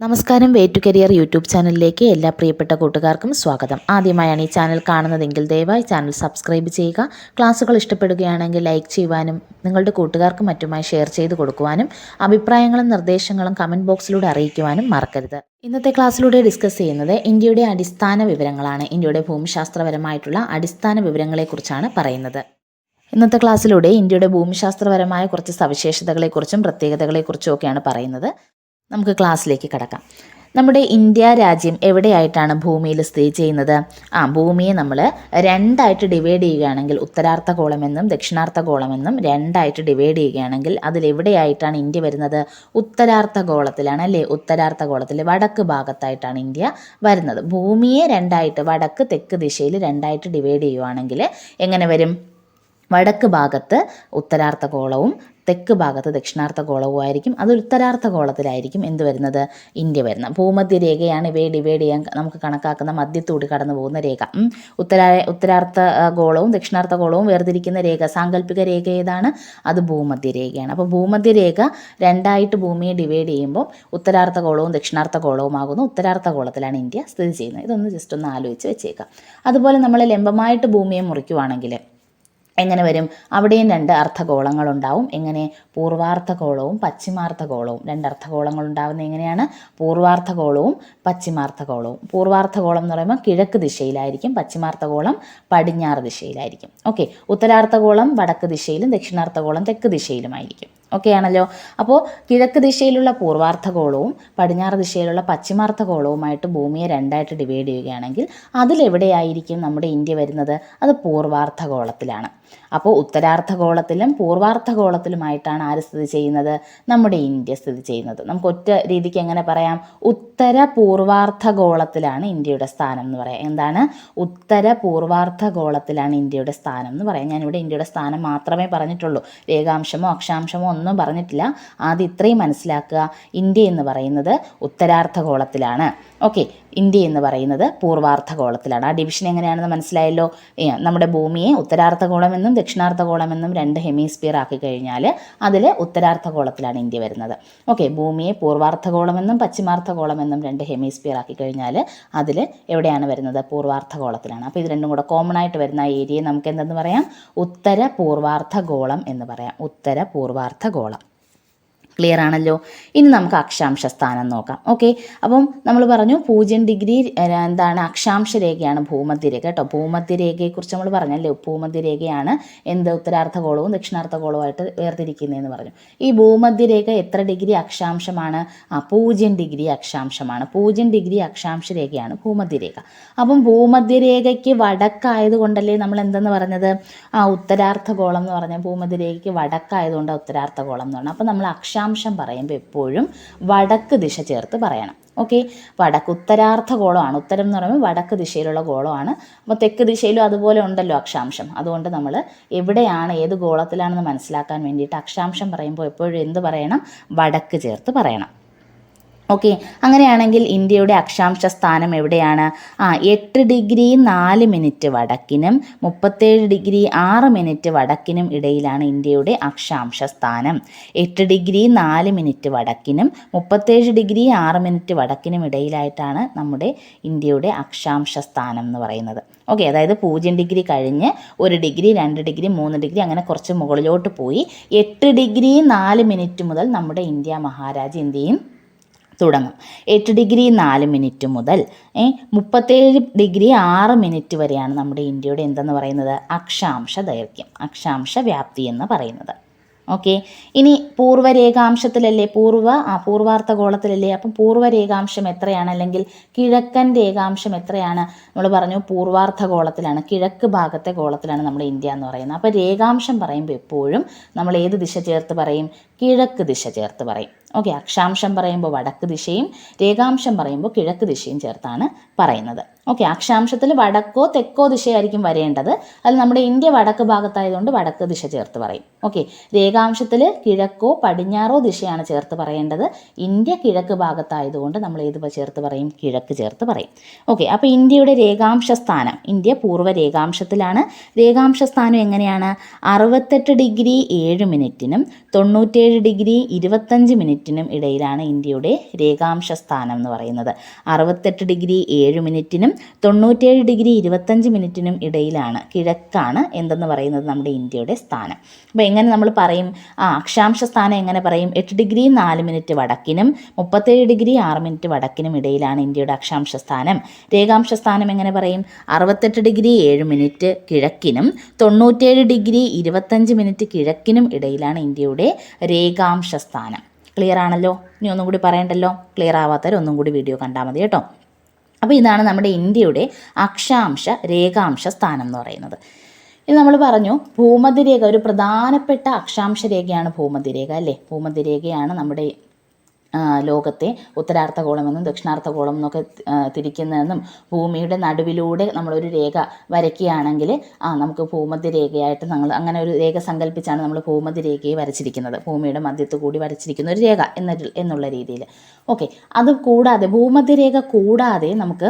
നമസ്കാരം way to career YouTube ചാനലിലേക്ക് എല്ലാ പ്രിയപ്പെട്ട കൂട്ടുകാർക്കും സ്വാഗതം. ആദ്യമായാണ് ഈ ചാനൽ കാണുന്നതെങ്കിൽ ദയവായി ചാനൽ സബ്സ്ക്രൈബ് ചെയ്യുക. ക്ലാസ്സുകൾ ഇഷ്ടപ്പെടുകയാണെങ്കിൽ ലൈക്ക് ചെയ്യുവാനും നിങ്ങളുടെ കൂട്ടുകാർക്ക് മറ്റുമായി ഷെയർ ചെയ്ത് കൊടുക്കുവാനും അഭിപ്രായങ്ങളും നിർദ്ദേശങ്ങളും കമന്റ് ബോക്സിലൂടെ അറിയിക്കുവാനും മറക്കരുത്. ഇന്നത്തെ ക്ലാസ്സിലൂടെ ഡിസ്കസ് ചെയ്യുന്നത് ഇന്ത്യയുടെ അടിസ്ഥാന വിവരങ്ങളാണ്. ഇന്ത്യയുടെ ഭൂമിശാസ്ത്രപരമായിട്ടുള്ള അടിസ്ഥാന വിവരങ്ങളെക്കുറിച്ചാണ് പറയുന്നത്. ഇന്നത്തെ ക്ലാസ്സിലൂടെ ഇന്ത്യയുടെ ഭൂമിശാസ്ത്രപരമായ കുറച്ച് സവിശേഷതകളെക്കുറിച്ചും പ്രത്യേകതകളെക്കുറിച്ചും ഒക്കെയാണ് പറയുന്നത്. നമുക്ക് ക്ലാസ്സിലേക്ക് കടക്കാം. നമ്മുടെ ഇന്ത്യ രാജ്യം എവിടെയായിട്ടാണ് ഭൂമിയിൽ സ്ഥിതി ചെയ്യുന്നത്? ആ ഭൂമിയെ നമ്മൾ രണ്ടായിട്ട് ഡിവൈഡ് ചെയ്യുകയാണെങ്കിൽ ഉത്തരാർത്ഥ ഗോളമെന്നും ദക്ഷിണാർത്ഥ ദക്ഷിണാർദ്ധഗോളമെന്നും രണ്ടായിട്ട് ഡിവൈഡ് ചെയ്യുകയാണെങ്കിൽ അതിലെവിടെയായിട്ടാണ് ഇന്ത്യ വരുന്നത്? ഉത്തരാർത്ഥ ഉത്തരാർദ്ധഗോളത്തിലാണ് അല്ലേ? ഉത്തരാർത്ഥ ഉത്തരാർദ്ധഗോളത്തിൽ വടക്ക് ഭാഗത്തായിട്ടാണ് ഇന്ത്യ വരുന്നത്. ഭൂമിയെ രണ്ടായിട്ട് വടക്ക് തെക്ക് ദിശയിൽ രണ്ടായിട്ട് ഡിവൈഡ് ചെയ്യുവാണെങ്കിൽ എങ്ങനെ വരും? വടക്ക് ഭാഗത്ത് ഉത്തരാർദ്ധഗോളവും തെക്ക് ഭാഗത്ത് ദക്ഷിണാർദ്ധഗോളവും ആയിരിക്കും. അത് ഉത്തരാർദ്ധഗോളത്തിലായിരിക്കും എന്ത് വരുന്നത്? ഇന്ത്യ വരുന്നത്. ഭൂമധ്യരേഖയാണ് ഇവയെ ഡിവൈഡ് ചെയ്യാൻ നമുക്ക് കണക്കാക്കുന്ന മധ്യത്തൂടി കടന്നു പോകുന്ന രേഖ. ഉത്തരാ ഉത്തരാർത്ഥ ഗോളവും ഉത്തരാർദ്ധഗോളവും ദക്ഷിണാർദ്ധഗോളവും വേർതിരിക്കുന്ന രേഖ. സാങ്കല്പിക രേഖ ഏതാണ്? അത് ഭൂമധ്യരേഖയാണ് അപ്പോൾ ഭൂമധ്യരേഖ രണ്ടായിട്ട് ഭൂമിയെ ഡിവൈഡ് ചെയ്യുമ്പോൾ ഉത്തരാർദ്ധഗോളവും ദക്ഷിണാർദ്ധഗോളവും ആകുന്നു. ഉത്തരാർദ്ധഗോളത്തിലാണ് ഇന്ത്യ സ്ഥിതി ചെയ്യുന്നത്. ഇതൊന്ന് ജസ്റ്റ് ഒന്ന് ആലോചിച്ച് വെച്ചേക്കാം. അതുപോലെ നമ്മൾ ലംബമായിട്ട് ഭൂമിയെ മുറിക്കുവാണെങ്കിൽ എങ്ങനെ വരും? അവിടെയും രണ്ട് അർദ്ധഗോളങ്ങളുണ്ടാവും എങ്ങനെ? പൂർവാർത്ഥഗോളവും പശ്ചിമാർത്ഥഗോളവും. രണ്ട് അർത്ഥഗോളങ്ങൾ ഉണ്ടാവുന്നത് എങ്ങനെയാണ്? പൂർവാർത്ഥഗോളവും പശ്ചിമാർത്ഥഗോളവും. പൂർവാർത്ഥഗോളം എന്ന് പറയുമ്പോൾ കിഴക്ക് ദിശയിലായിരിക്കും പശ്ചിമാർത്ഥഗോളം പടിഞ്ഞാറ് ദിശയിലായിരിക്കും. ഓക്കെ ഉത്തരാർത്ഥഗോളം വടക്ക് ദിശയിലും ദക്ഷിണാർത്ഥഗോളം തെക്ക് ദിശയിലുമായിരിക്കും. ഓക്കെ ആണല്ലോ അപ്പോൾ കിഴക്ക് ദിശയിലുള്ള പൂർവാർദ്ധഗോളവും പടിഞ്ഞാറ് ദിശയിലുള്ള പശ്ചിമാർദ്ധഗോളവുമായിട്ട് ഭൂമിയെ രണ്ടായിട്ട് ഡിവൈഡ് ചെയ്യുകയാണെങ്കിൽ അതിലെവിടെയായിരിക്കും നമ്മുടെ ഇന്ത്യ വരുന്നത്? അത് പൂർവാർദ്ധഗോളത്തിലാണ്. അപ്പോൾ ഉത്തരാർദ്ധഗോളത്തിലും പൂർവാർദ്ധഗോളത്തിലുമായിട്ടാണ് ആര് സ്ഥിതി ചെയ്യുന്നത്? നമ്മുടെ ഇന്ത്യ സ്ഥിതി ചെയ്യുന്നത്. നമുക്ക് ഒറ്റ രീതിക്ക് എങ്ങനെ പറയാം? ഉത്തര പൂർവാർദ്ധഗോളത്തിലാണ് ഇന്ത്യയുടെ സ്ഥാനം എന്ന് പറയാം. എന്താണ്? ഉത്തര പൂർവാർദ്ധഗോളത്തിലാണ് ഇന്ത്യയുടെ സ്ഥാനം എന്ന് പറയാം. ഞാനിവിടെ ഇന്ത്യയുടെ സ്ഥാനം മാത്രമേ പറഞ്ഞിട്ടുള്ളൂ. രേഖാംശമോ അക്ഷാംശമോ ഒന്നും പറഞ്ഞിട്ടില്ല. ആദ്യം ഇത്രയും മനസ്സിലാക്കുക. ഇന്ത്യ എന്ന് പറയുന്നത് ഉത്തരാർദ്ധഗോളത്തിലാണ്. ഓക്കെ. ഇന്ത്യ എന്ന് പറയുന്നത് പൂർവാർദ്ധഗോളത്തിലാണ്. ആ ഡിവിഷൻ എങ്ങനെയാണെന്ന് മനസ്സിലായല്ലോ? നമ്മുടെ ഭൂമിയെ ഉത്തരാർദ്ധഗോളമെന്നും ദക്ഷിണാർദ്ധഗോളമെന്നും രണ്ട് ഹെമിസ്ഫിയർ ആക്കി കഴിഞ്ഞാൽ അതിൽ ഉത്തരാർദ്ധഗോളത്തിലാണ് ഇന്ത്യ വരുന്നത്. ഓക്കെ ഭൂമിയെ പൂർവാർദ്ധഗോളമെന്നും പശ്ചിമാർദ്ധഗോളമെന്നും രണ്ട് ഹെമിസ്ഫിയർ ആക്കി കഴിഞ്ഞാൽ അതിൽ എവിടെയാണ് വരുന്നത്? പൂർവാർദ്ധഗോളത്തിലാണ്. അപ്പോൾ ഇത് രണ്ടും കൂടെ കോമൺ ആയിട്ട് വരുന്ന ഏരിയയെ നമുക്ക് എന്തെന്ന് പറയാം? ഉത്തര പൂർവാർദ്ധഗോളം എന്ന് പറയാം. ഉത്തര പൂർവാർദ്ധഗോളം ക്ലിയർ ആണല്ലോ. ഇനി നമുക്ക് അക്ഷാംശ സ്ഥാനം നോക്കാം. ഓക്കെ അപ്പം നമ്മൾ പറഞ്ഞു പൂജ്യം ഡിഗ്രി എന്താണ് അക്ഷാംശ രേഖയാണ് ഭൂമധ്യരേഖ കേട്ടോ. ഭൂമധ്യരേഖയെക്കുറിച്ച് നമ്മൾ പറഞ്ഞല്ലേ? ഭൂമധ്യരേഖയാണ് എന്ത് ഉത്തരാർദ്ധഗോളവും ദക്ഷിണാർത്ഥഗോളവുമായിട്ട് വേർതിരിക്കുന്നതെന്ന് പറഞ്ഞു. ഈ ഭൂമധ്യരേഖ എത്ര ഡിഗ്രി അക്ഷാംശമാണ്? ആ പൂജ്യം ഡിഗ്രി അക്ഷാംശമാണ്. പൂജ്യം ഡിഗ്രി അക്ഷാംശ രേഖയാണ് ഭൂമധ്യരേഖ അപ്പം ഭൂമധ്യരേഖയ്ക്ക് വടക്കായതുകൊണ്ടല്ലേ നമ്മൾ എന്തെന്ന് പറഞ്ഞത്? ആ ഉത്തരാർദ്ധഗോളം എന്ന് പറഞ്ഞാൽ ഭൂമധ്യരേഖയ്ക്ക് വടക്കായതുകൊണ്ട് ഉത്തരാർദ്ധഗോളം എന്ന് പറഞ്ഞു അപ്പം നമ്മൾ അക്ഷാംശം പറയുമ്പോൾ എപ്പോഴും വടക്ക് ദിശ ചേർത്ത് പറയണം. ഓക്കെ വടക്ക് ഉത്തരാർത്ഥ ഗോളമാണ്. ഉത്തരം എന്ന് പറയുമ്പോൾ വടക്ക് ദിശയിലുള്ള ഗോളമാണ്. അപ്പോൾ തെക്ക് ദിശയിലും അതുപോലെ ഉണ്ടല്ലോ അക്ഷാംശം. അതുകൊണ്ട് നമ്മൾ എവിടെയാണ് ഏത് ഗോളത്തിലാണെന്ന് മനസ്സിലാക്കാൻ വേണ്ടിയിട്ട് അക്ഷാംശം പറയുമ്പോൾ എപ്പോഴും എന്ത് പറയണം? വടക്ക് ചേർത്ത് പറയണം. ഓക്കെ അങ്ങനെയാണെങ്കിൽ ഇന്ത്യയുടെ അക്ഷാംശ സ്ഥാനം എവിടെയാണ്? ആ എട്ട് ഡിഗ്രി നാല് മിനിറ്റ് വടക്കിനും മുപ്പത്തേഴ് ഡിഗ്രി ആറ് മിനിറ്റ് വടക്കിനും ഇടയിലാണ് ഇന്ത്യയുടെ അക്ഷാംശ സ്ഥാനം. എട്ട് ഡിഗ്രി നാല് മിനിറ്റ് വടക്കിനും മുപ്പത്തേഴ് ഡിഗ്രി ആറ് മിനിറ്റ് വടക്കിനും ഇടയിലായിട്ടാണ് നമ്മുടെ ഇന്ത്യയുടെ അക്ഷാംശ സ്ഥാനം എന്ന് പറയുന്നത്. ഓക്കെ അതായത് പൂജ്യം ഡിഗ്രി കഴിഞ്ഞ് ഒരു ഡിഗ്രി രണ്ട് ഡിഗ്രി മൂന്ന് ഡിഗ്രി അങ്ങനെ കുറച്ച് മുകളിലോട്ട് പോയി. എട്ട് ഡിഗ്രി നാല് മിനിറ്റ് മുതൽ നമ്മുടെ ഇന്ത്യ മഹാരാജ് എന്ത് ചെയ്യും? തുടങ്ങും. എട്ട് ഡിഗ്രി നാല് മിനിറ്റ് മുതൽ മുപ്പത്തേഴ് ഡിഗ്രി ആറ് മിനിറ്റ് വരെയാണ് നമ്മുടെ ഇന്ത്യയുടെ എന്തെന്ന് പറയുന്നത്? അക്ഷാംശ ദൈർഘ്യം അക്ഷാംശ വ്യാപ്തി എന്ന് പറയുന്നത്. ഓക്കെ? ഇനി പൂർവരേഖാംശത്തിലല്ലേ? പൂർവ ആ പൂർവാർദ്ധഗോളത്തിലല്ലേ? അപ്പം പൂർവരേഖാംശം എത്രയാണ്? അല്ലെങ്കിൽ കിഴക്കൻ രേഖാംശം എത്രയാണ്? നമ്മൾ പറഞ്ഞു പൂർവാർദ്ധഗോളത്തിലാണ് കിഴക്ക് ഭാഗത്തെ ഗോളത്തിലാണ് നമ്മുടെ ഇന്ത്യ എന്ന് പറയുന്നത്. അപ്പോൾ രേഖാംശം പറയുമ്പോൾ എപ്പോഴും നമ്മൾ ഏത് ദിശ ചേർത്ത് പറയും? കിഴക്ക് ദിശ ചേർത്ത് പറയും. ഓക്കെ അക്ഷാംശം പറയുമ്പോൾ വടക്ക് ദിശയും രേഖാംശം പറയുമ്പോൾ കിഴക്ക് ദിശയും ചേർത്താണ് പറയുന്നത്. ഓക്കെ അക്ഷാംശത്തിൽ വടക്കോ തെക്കോ ദിശയായിരിക്കും വരേണ്ടത്. അത് നമ്മുടെ ഇന്ത്യ വടക്ക് ഭാഗത്തായതുകൊണ്ട് വടക്ക് ദിശ ചേർത്ത് പറയും. ഓക്കെ രേഖാംശത്തിൽ കിഴക്കോ പടിഞ്ഞാറോ ദിശയാണ് ചേർത്ത് പറയേണ്ടത്. ഇന്ത്യ കിഴക്ക് ഭാഗത്തായതുകൊണ്ട് നമ്മൾ ഏത് ചേർത്ത് പറയും? കിഴക്ക് ചേർത്ത് പറയും. ഓക്കെ അപ്പോൾ ഇന്ത്യയുടെ രേഖാംശ സ്ഥാനം. ഇന്ത്യ പൂർവ രേഖാംശത്തിലാണ്. രേഖാംശ സ്ഥാനം എങ്ങനെയാണ്? അറുപത്തെട്ട് ഡിഗ്രി ഏഴ് മിനിറ്റിനും തൊണ്ണൂറ്റേഴ് ഡിഗ്രി ഇരുപത്തഞ്ച് മിനിറ്റ് മിനിറ്റിനും ഇടയിലാണ് ഇന്ത്യയുടെ രേഖാംശ സ്ഥാനം എന്ന് പറയുന്നത്. അറുപത്തെട്ട് ഡിഗ്രി ഏഴ് മിനിറ്റിനും തൊണ്ണൂറ്റേഴ് ഡിഗ്രി ഇരുപത്തഞ്ച് മിനിറ്റിനും ഇടയിലാണ് കിഴക്കാണ് എന്തെന്ന് പറയുന്നത് നമ്മുടെ ഇന്ത്യയുടെ സ്ഥാനം. അപ്പോൾ എങ്ങനെ നമ്മൾ പറയും? ആ അക്ഷാംശ സ്ഥാനം എങ്ങനെ പറയും? എട്ട് ഡിഗ്രി നാല് മിനിറ്റ് വടക്കിനും മുപ്പത്തേഴ് ഡിഗ്രി ആറ് മിനിറ്റ് വടക്കിനും ഇടയിലാണ് ഇന്ത്യയുടെ അക്ഷാംശ സ്ഥാനം രേഖാംശ സ്ഥാനം എങ്ങനെ പറയും? അറുപത്തെട്ട് ഡിഗ്രി ഏഴ് മിനിറ്റ് കിഴക്കിനും തൊണ്ണൂറ്റേഴ് ഡിഗ്രി ഇരുപത്തഞ്ച് മിനിറ്റ് കിഴക്കിനും ഇടയിലാണ് ഇന്ത്യയുടെ രേഖാംശ സ്ഥാനം ക്ലിയർ ആണല്ലോ? ഇനി ഒന്നും കൂടി പറയണ്ടല്ലോ? ക്ലിയർ ആവാത്തവർ ഒന്നും കൂടി വീഡിയോ കണ്ടാൽ മതി കേട്ടോ. അപ്പോൾ ഇതാണ് നമ്മുടെ ഇന്ത്യയുടെ അക്ഷാംശ രേഖാംശ സ്ഥാനം എന്ന് പറയുന്നത്. ഇത് നമ്മൾ പറഞ്ഞു ഭൂമധ്യരേഖ ഒരു പ്രധാനപ്പെട്ട അക്ഷാംശ രേഖയാണ് ഭൂമധ്യരേഖ അല്ലേ? ഭൂമധ്യരേഖയാണ് നമ്മുടെ ലോകത്തെ ഉത്തരാർദ്ധഗോളമെന്നും ദക്ഷിണാർദ്ധഗോളം എന്നൊക്കെ തിരിക്കുന്നതെന്നും ഭൂമിയുടെ നടുവിലൂടെ നമ്മളൊരു രേഖ വരയ്ക്കുകയാണെങ്കിൽ ആ നമുക്ക് ഭൂമധ്യരേഖയായിട്ട് നമ്മൾ അങ്ങനെ ഒരു രേഖ സങ്കല്പിച്ചാണ് നമ്മൾ ഭൂമധ്യരേഖയെ വരച്ചിരിക്കുന്നത്. ഭൂമിയുടെ മധ്യത്ത് കൂടി വരച്ചിരിക്കുന്ന ഒരു രേഖ എന്ന എന്നുള്ള രീതിയിൽ. ഓക്കെ. അത് കൂടാതെ ഭൂമധ്യരേഖ കൂടാതെ നമുക്ക്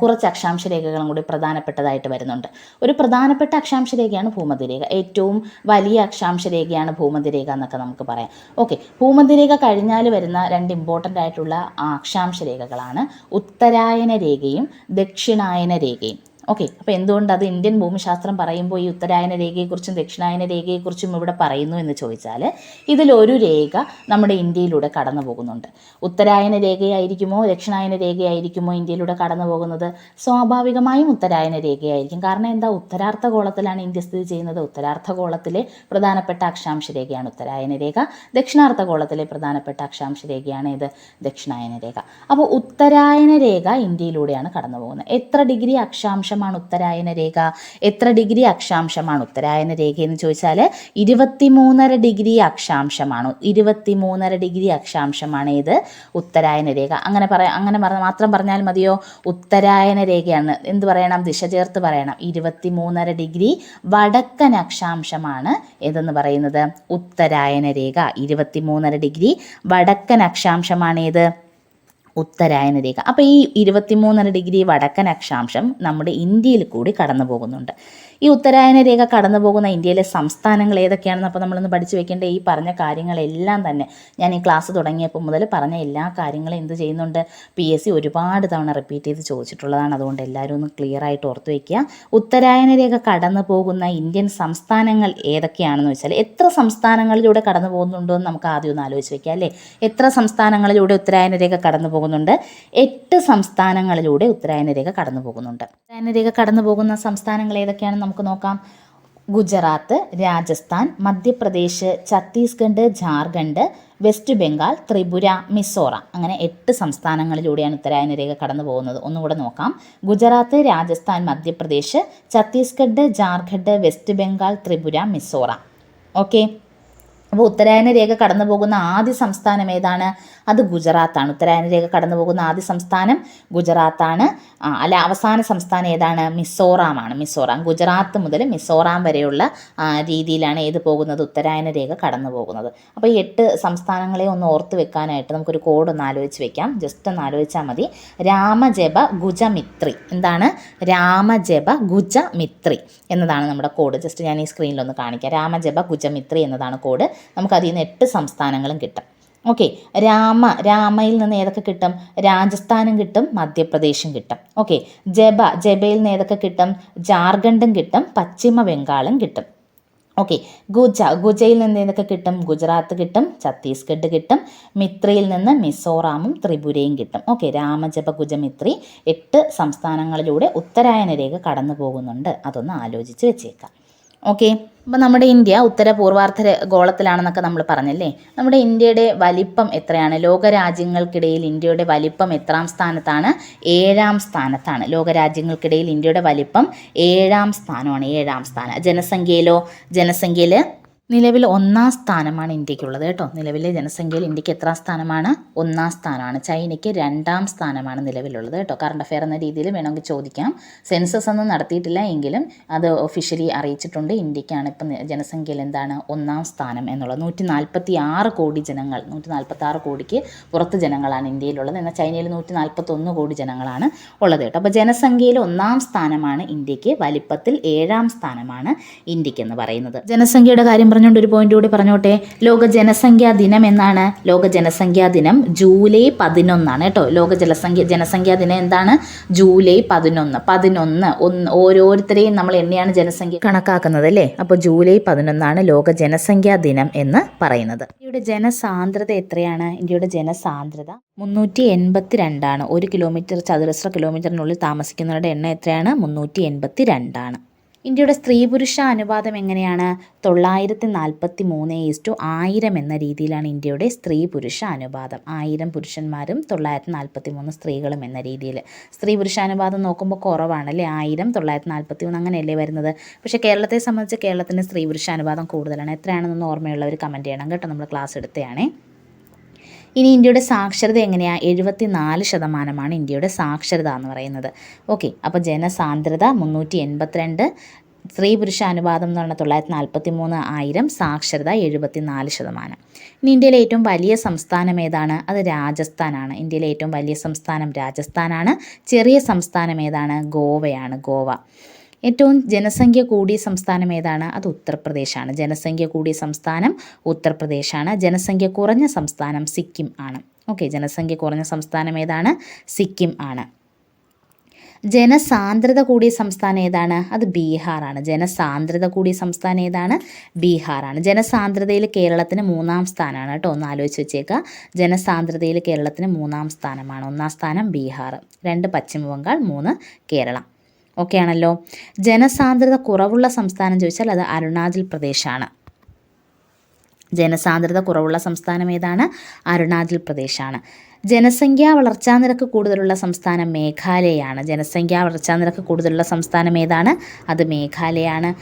കുറച്ച് അക്ഷാംശ രേഖകളും കൂടി പ്രധാനപ്പെട്ടതായിട്ട് വരുന്നുണ്ട്. ഒരു പ്രധാനപ്പെട്ട അക്ഷാംശ രേഖയാണ് ഭൂമധ്യരേഖ ഏറ്റവും വലിയ അക്ഷാംശ രേഖയാണ് ഭൂമധ്യരേഖ എന്നൊക്കെ നമുക്ക് പറയാം. ഓക്കെ ഭൂമധ്യരേഖ കഴിഞ്ഞാൽ വരുന്ന രണ്ട് ഇമ്പോർട്ടന്റ് ആയിട്ടുള്ള അക്ഷാംശ രേഖകളാണ് ഉത്തരായന രേഖയും ദക്ഷിണായന രേഖയും. ഓക്കെ അപ്പോൾ എന്തുകൊണ്ട് അത് ഇന്ത്യൻ ഭൂമിശാസ്ത്രം പറയുമ്പോൾ ഈ ഉത്തരായന രേഖയെക്കുറിച്ചും ദക്ഷിണായന രേഖയെക്കുറിച്ചും ഇവിടെ പറയുന്നു എന്ന് ചോദിച്ചാൽ ഇതിലൊരു രേഖ നമ്മുടെ ഇന്ത്യയിലൂടെ കടന്നു പോകുന്നുണ്ട്. ഉത്തരായന രേഖയായിരിക്കുമോ ദക്ഷിണായന രേഖയായിരിക്കുമോ ഇന്ത്യയിലൂടെ കടന്നു പോകുന്നത്? സ്വാഭാവികമായും ഉത്തരായന രേഖയായിരിക്കും. കാരണം എന്താ? ഉത്തരാർദ്ധഗോളത്തിലാണ് ഇന്ത്യ സ്ഥിതി ചെയ്യുന്നത്. ഉത്തരാർദ്ധഗോളത്തിലെ പ്രധാനപ്പെട്ട അക്ഷാംശ രേഖയാണ് ഉത്തരായന രേഖ. ദക്ഷിണാർദ്ധഗോളത്തിലെ പ്രധാനപ്പെട്ട അക്ഷാംശ രേഖയാണ് ഇത് ദക്ഷിണായന രേഖ. അപ്പോൾ ഉത്തരായന രേഖ ഇന്ത്യയിലൂടെയാണ് കടന്നു പോകുന്നത്. എത്ര ഡിഗ്രി അക്ഷാംശമാണ് ഉത്തരായന രേഖ. എത്ര ഡിഗ്രി അക്ഷാംശമാണ് ഉത്തരായന രേഖ എന്ന് ചോദിച്ചാൽ ഇരുപത്തിമൂന്നര ഡിഗ്രി അക്ഷാംശമാണ്. ഇരുപത്തിമൂന്നര ഡിഗ്രി അക്ഷാംശമാണ് ഇത് ഉത്തരായന രേഖ. അങ്ങനെ പറയാം അങ്ങനെ പറ- മാത്രം പറഞ്ഞാൽ മതിയോ? ഉത്തരായന രേഖയാണ്. എന്ത് പറയണം? ദിശ ചേർത്ത് പറയണം. ഇരുപത്തിമൂന്നര ഡിഗ്രി വടക്കൻ അക്ഷാംശമാണ് ഏതെന്ന് പറയുന്നത്? ഉത്തരായന രേഖ. ഇരുപത്തിമൂന്നര ഡിഗ്രി വടക്കൻ അക്ഷാംശമാണ് ഏത്? ഉത്തരായന രേഖ അപ്പോൾ ഈ ഇരുപത്തിമൂന്നര ഡിഗ്രി വടക്കൻ അക്ഷാംശം നമ്മുടെ ഇന്ത്യയിൽ കൂടി കടന്നു പോകുന്നുണ്ട് ഈ ഉത്തരായന രേഖ കടന്നു പോകുന്ന ഇന്ത്യയിലെ സംസ്ഥാനങ്ങൾ ഏതൊക്കെയാണെന്ന് അപ്പോൾ നമ്മളൊന്ന് പഠിച്ചു വെക്കേണ്ട ഈ പറഞ്ഞ കാര്യങ്ങളെല്ലാം തന്നെ ഞാൻ ഈ ക്ലാസ് തുടങ്ങിയപ്പോൾ മുതൽ പറഞ്ഞ എല്ലാ കാര്യങ്ങളും എന്ത് ചെയ്യുന്നുണ്ട്? പി എസ് സി ഒരുപാട് തവണ റിപ്പീറ്റ് ചെയ്ത് ചോദിച്ചിട്ടുള്ളതാണ്. അതുകൊണ്ട് എല്ലാവരും ഒന്ന് ക്ലിയർ ആയിട്ട് ഓർത്ത് വയ്ക്കുക ഉത്തരായന രേഖ കടന്നു പോകുന്ന ഇന്ത്യൻ സംസ്ഥാനങ്ങൾ ഏതൊക്കെയാണെന്ന് വെച്ചാൽ എത്ര സംസ്ഥാനങ്ങളിലൂടെ കടന്നു പോകുന്നുണ്ടോ എന്ന് നമുക്ക് ആദ്യം ഒന്ന് ആലോചിച്ച് വെക്കാം അല്ലേ? എത്ര സംസ്ഥാനങ്ങളിലൂടെ ഉത്തരായന രേഖ കടന്നു പോകുന്നുണ്ട് എട്ട് സംസ്ഥാനങ്ങളിലൂടെ ഉത്തരായന രേഖ കടന്നു പോകുന്നുണ്ട് ഉത്തരായന രേഖ കടന്നു പോകുന്ന സംസ്ഥാനങ്ങൾ ഏതൊക്കെയാണെന്ന് നമുക്ക് നോക്കാം. ഗുജറാത്ത് രാജസ്ഥാൻ മധ്യപ്രദേശ് ഛത്തീസ്ഗഡ് ജാർഖണ്ഡ് വെസ്റ്റ് ബംഗാൾ ത്രിപുര മിസോറാം. അങ്ങനെ എട്ട് സംസ്ഥാനങ്ങളിലൂടെയാണ് ഉത്തരായന രേഖ കടന്നു പോകുന്നത്. ഒന്നുകൂടെ നോക്കാം. ഗുജറാത്ത് രാജസ്ഥാൻ മധ്യപ്രദേശ് ഛത്തീസ്ഗഡ് ജാർഖണ്ഡ് വെസ്റ്റ് ബംഗാൾ ത്രിപുര മിസോറാം. ഓക്കെ. അപ്പോൾ ഉത്തരായന രേഖ കടന്നു പോകുന്ന ആദ്യ സംസ്ഥാനം ഏതാണ്? അത് ഗുജറാത്താണ്. ഉത്തരായന രേഖ കടന്നു പോകുന്ന ആദ്യ സംസ്ഥാനം ഗുജറാത്താണ്. അല്ല അവസാന സംസ്ഥാനം ഏതാണ്? മിസോറാമാണ്. മിസോറാം. ഗുജറാത്ത് മുതൽ മിസോറാം വരെയുള്ള രീതിയിലാണ് ഏത് പോകുന്നത്? ഉത്തരായന രേഖ കടന്നു പോകുന്നത് അപ്പോൾ ഈ എട്ട് സംസ്ഥാനങ്ങളെ ഒന്ന് ഓർത്ത് വെക്കാനായിട്ട് നമുക്കൊരു കോഡ് ഒന്ന് ആലോചിച്ച് വെക്കാം. ജസ്റ്റ് ഒന്ന് ആലോചിച്ചാൽ മതി. രാമജപ ഗുജമിത്രി. എന്താണ്? രാമജപ ഗുജമിത്രി എന്നതാണ് നമ്മുടെ കോഡ് ജസ്റ്റ് ഞാൻ ഈ സ്ക്രീനിലൊന്ന് കാണിക്കാം. രാമജപ ഗുജമിത്രി എന്നതാണ് കോഡ് നമുക്ക് അതിൽ നിന്ന് എട്ട് സംസ്ഥാനങ്ങളും കിട്ടും. ഓക്കെ രാമ രാമയിൽ നിന്ന് ഏതൊക്കെ കിട്ടും? രാജസ്ഥാനും കിട്ടും മധ്യപ്രദേശും കിട്ടും. ഓക്കെ ജബ ജബയിൽ നിന്ന് ഏതൊക്കെ കിട്ടും? ജാർഖണ്ഡും കിട്ടും പശ്ചിമ ബംഗാളും കിട്ടും. ഓക്കെ ഗുജ ഗുജയിൽ നിന്ന് ഏതൊക്കെ കിട്ടും? ഗുജറാത്ത് കിട്ടും ഛത്തീസ്ഗഡ് കിട്ടും മിത്രയിൽ നിന്ന് മിസോറാമും ത്രിപുരയും കിട്ടും. ഓക്കെ രാമജപ ഗുജമിത്രി എട്ട് സംസ്ഥാനങ്ങളിലൂടെ ഉത്തരായന രേഖ കടന്നു പോകുന്നുണ്ട് അതൊന്ന് ആലോചിച്ച് വെച്ചേക്കാം. ഓക്കെ അപ്പോൾ നമ്മുടെ ഇന്ത്യ ഉത്തര പൂർവാർദ്ധ ഗോളത്തിലാണെന്നൊക്കെ നമ്മൾ പറഞ്ഞല്ലേ? നമ്മുടെ ഇന്ത്യയുടെ വലിപ്പം എത്രയാണ്? ലോകരാജ്യങ്ങൾക്കിടയിൽ ഇന്ത്യയുടെ വലിപ്പം എത്രാം സ്ഥാനത്താണ്? ഏഴാം സ്ഥാനത്താണ്. ലോകരാജ്യങ്ങൾക്കിടയിൽ ഇന്ത്യയുടെ വലിപ്പം ഏഴാം സ്ഥാനമാണ്. ഏഴാം സ്ഥാനം. ജനസംഖ്യയിലോ? ജനസംഖ്യയിൽ നിലവിൽ ഒന്നാം സ്ഥാനമാണ് ഇന്ത്യക്കുള്ളത് കേട്ടോ. നിലവിലെ ജനസംഖ്യയിൽ ഇന്ത്യയ്ക്ക് എത്രാം സ്ഥാനമാണ്? ഒന്നാം സ്ഥാനമാണ്. ചൈനയ്ക്ക് രണ്ടാം സ്ഥാനമാണ് നിലവിലുള്ളത് കേട്ടോ. കറണ്ട് അഫെയർ എന്ന രീതിയിൽ വേണമെങ്കിൽ ചോദിക്കാം. സെൻസസ് ഒന്നും നടത്തിയിട്ടില്ല എങ്കിലും അത് ഒഫീഷ്യലി അറിയിച്ചിട്ടുണ്ട്. ഇന്ത്യക്കാണ് ഇപ്പം ജനസംഖ്യയിൽ എന്താണ്? ഒന്നാം സ്ഥാനം എന്നുള്ളത്. നൂറ്റി നാൽപ്പത്തി ആറ് കോടി ജനങ്ങൾ നൂറ്റി നാൽപ്പത്തി ആറ് കോടിക്ക് പുറത്ത് ജനങ്ങളാണ് ഇന്ത്യയിലുള്ളത്. എന്നാൽ ചൈനയിൽ നൂറ്റി നാൽപ്പത്തൊന്ന് കോടി ജനങ്ങളാണ് ഉള്ളത് കേട്ടോ. അപ്പോൾ ജനസംഖ്യയിൽ ഒന്നാം സ്ഥാനമാണ് ഇന്ത്യയ്ക്ക്. വലിപ്പത്തിൽ ഏഴാം സ്ഥാനമാണ് ഇന്ത്യയ്ക്ക് എന്ന് പറയുന്നത്. ജനസംഖ്യയുടെ കാര്യം പറഞ്ഞുകൊണ്ട് ഒരു പോയിന്റ് കൂടി പറഞ്ഞോട്ടെ. ലോക ജനസംഖ്യാ ദിനം എന്നാണ്. ലോക ജനസംഖ്യാ ദിനം ജൂലൈ പതിനൊന്നാണ് കേട്ടോ. ലോക ജനസംഖ്യ ജനസംഖ്യാ ദിനം എന്താണ്? ജൂലൈ പതിനൊന്ന്. പതിനൊന്ന് ഒന്ന് ഓരോരുത്തരെയും നമ്മൾ എണ്ണയാണ് ജനസംഖ്യ കണക്കാക്കുന്നത് അല്ലേ? അപ്പോൾ ജൂലൈ പതിനൊന്നാണ് ലോക ജനസംഖ്യാ ദിനം എന്ന് പറയുന്നത്. ഇന്ത്യയുടെ ജനസാന്ദ്രത എത്രയാണ്? ഇന്ത്യയുടെ ജനസാന്ദ്രത മുന്നൂറ്റി എൺപത്തി രണ്ടാണ് ഒരു കിലോമീറ്റർ ചതുരശ്ര കിലോമീറ്ററിനുള്ളിൽ താമസിക്കുന്നവരുടെ എണ്ണം എത്രയാണ്? മുന്നൂറ്റി എൺപത്തി രണ്ടാണ് ഇന്ത്യയുടെ സ്ത്രീ പുരുഷ അനുപാതം എങ്ങനെയാണ്? തൊള്ളായിരത്തി നാൽപ്പത്തി മൂന്ന് ഈസ്റ്റു ആയിരം എന്ന രീതിയിലാണ് ഇന്ത്യയുടെ സ്ത്രീ പുരുഷ അനുപാതം. ആയിരം പുരുഷന്മാരും തൊള്ളായിരത്തി നാൽപ്പത്തി മൂന്ന് സ്ത്രീകളും എന്ന രീതിയിൽ. സ്ത്രീ പുരുഷ അനുപാതം നോക്കുമ്പോൾ കുറവാണ് അല്ലേ ആയിരം തൊള്ളായിരത്തി നാൽപ്പത്തി മൂന്ന് അങ്ങനെയല്ലേ വരുന്നത്? പക്ഷേ കേരളത്തെ സംബന്ധിച്ച് കേരളത്തിന്റെ സ്ത്രീ പുരുഷ അനുപാതം കൂടുതലാണ്. എത്രയാണെന്നൊന്ന് ഓർമ്മയുള്ളവർ കമന്റ് ചെയ്യണം കേട്ടോ. നമ്മൾ ക്ലാസ് എടുത്തതാണേ ഇനി ഇന്ത്യയുടെ സാക്ഷരത എങ്ങനെയാണ് എഴുപത്തി നാല് ശതമാനമാണ് ഇന്ത്യയുടെ സാക്ഷരത എന്ന് പറയുന്നത്. ഓക്കെ അപ്പോൾ ജനസാന്ദ്രത മുന്നൂറ്റി എൺപത്തിരണ്ട് സ്ത്രീ പുരുഷ അനുപാതം എന്ന് പറഞ്ഞാൽ തൊള്ളായിരത്തി നാൽപ്പത്തി മൂന്ന് ആയിരം സാക്ഷരത എഴുപത്തി നാല് ശതമാനം. ഇനി ഇന്ത്യയിലെ ഏറ്റവും വലിയ സംസ്ഥാനം ഏതാണ്? അത് രാജസ്ഥാനാണ്. ഇന്ത്യയിലെ ഏറ്റവും വലിയ സംസ്ഥാനം രാജസ്ഥാനാണ്. ചെറിയ സംസ്ഥാനം ഏതാണ്? ഗോവയാണ് ഗോവ. ഏറ്റവും ജനസംഖ്യ കൂടിയ സംസ്ഥാനം ഏതാണ്? അത് ഉത്തർപ്രദേശാണ്. ജനസംഖ്യ കൂടിയ സംസ്ഥാനം ഉത്തർപ്രദേശാണ്. ജനസംഖ്യ കുറഞ്ഞ സംസ്ഥാനം സിക്കിം ആണ്. ഓക്കെ ജനസംഖ്യ കുറഞ്ഞ സംസ്ഥാനം ഏതാണ്? സിക്കിം ആണ്. ജനസാന്ദ്രത കൂടിയ സംസ്ഥാനം ഏതാണ്? അത് ബീഹാറാണ് ജനസാന്ദ്രത കൂടിയ സംസ്ഥാനം ഏതാണ്? ബീഹാറാണ് ജനസാന്ദ്രതയിൽ കേരളത്തിന് മൂന്നാം സ്ഥാനമാണ് കേട്ടോ. ഒന്ന് ആലോചിച്ച് വെച്ചേക്കുക ജനസാന്ദ്രതയിൽ കേരളത്തിന് മൂന്നാം സ്ഥാനമാണ്. ഒന്നാം സ്ഥാനം ബീഹാർ. രണ്ട് പശ്ചിമ ബംഗാൾ മൂന്ന് കേരളം. ഓക്കെ ആണല്ലോ ജനസാന്ദ്രത കുറവുള്ള സംസ്ഥാനം ചോദിച്ചാൽ അത് അരുണാചൽ പ്രദേശാണ്. ജനസാന്ദ്രത കുറവുള്ള സംസ്ഥാനം ഏതാണ്? അരുണാചൽ പ്രദേശാണ്. ജനസംഖ്യാ വളർച്ചാ നിരക്ക് കൂടുതലുള്ള സംസ്ഥാനം മേഘാലയയാണ്. ജനസംഖ്യാ വളർച്ചാ നിരക്ക് കൂടുതലുള്ള സംസ്ഥാനം ഏതാണ്? അത് മേഘാലയയാണ്.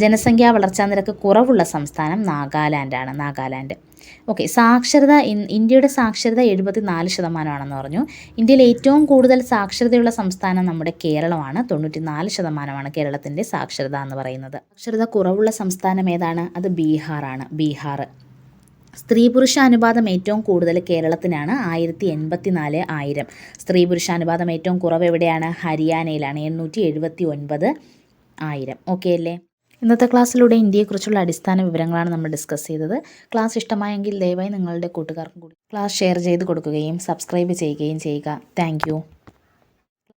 ജനസംഖ്യാ വളർച്ചാ നിരക്ക് കുറവുള്ള സംസ്ഥാനം നാഗാലാൻഡാണ്. നാഗാലാൻഡ്. ഓക്കെ സാക്ഷരത ഇന്ത്യയുടെ സാക്ഷരത എഴുപത്തി നാല് ശതമാനമാണെന്ന് പറഞ്ഞു. ഇന്ത്യയിൽ ഏറ്റവും കൂടുതൽ സാക്ഷരതയുള്ള സംസ്ഥാനം നമ്മുടെ കേരളമാണ്. തൊണ്ണൂറ്റി നാല് ശതമാനമാണ് കേരളത്തിന്റെ സാക്ഷരത എന്ന് പറയുന്നത്. സാക്ഷരത കുറവുള്ള സംസ്ഥാനം ഏതാണ്? അത് ബീഹാറാണ്. ബീഹാർ. സ്ത്രീ പുരുഷ അനുപാതം ഏറ്റവും കൂടുതൽ കേരളത്തിനാണ്. ആയിരത്തി എൺപത്തി നാല് ആയിരം. സ്ത്രീ പുരുഷ അനുപാതം ഏറ്റവും കുറവ് എവിടെയാണ്? ഹരിയാനയിലാണ്. എണ്ണൂറ്റി എഴുപത്തി ഒൻപത് ആയിരം. ഓക്കെ അല്ലേ? ഇന്നത്തെ ക്ലാസ്സിലൂടെ ഇന്ത്യയെക്കുറിച്ചുള്ള അടിസ്ഥാന വിവരങ്ങളാണ് നമ്മൾ ഡിസ്കസ് ചെയ്തത്. ക്ലാസ് ഇഷ്ടമായെങ്കിൽ ദയവായി നിങ്ങളുടെ കൂട്ടുകാർക്കും കൂടി ക്ലാസ് ഷെയർ ചെയ്ത് കൊടുക്കുകയും സബ്സ്ക്രൈബ് ചെയ്യുകയും ചെയ്യുക. താങ്ക്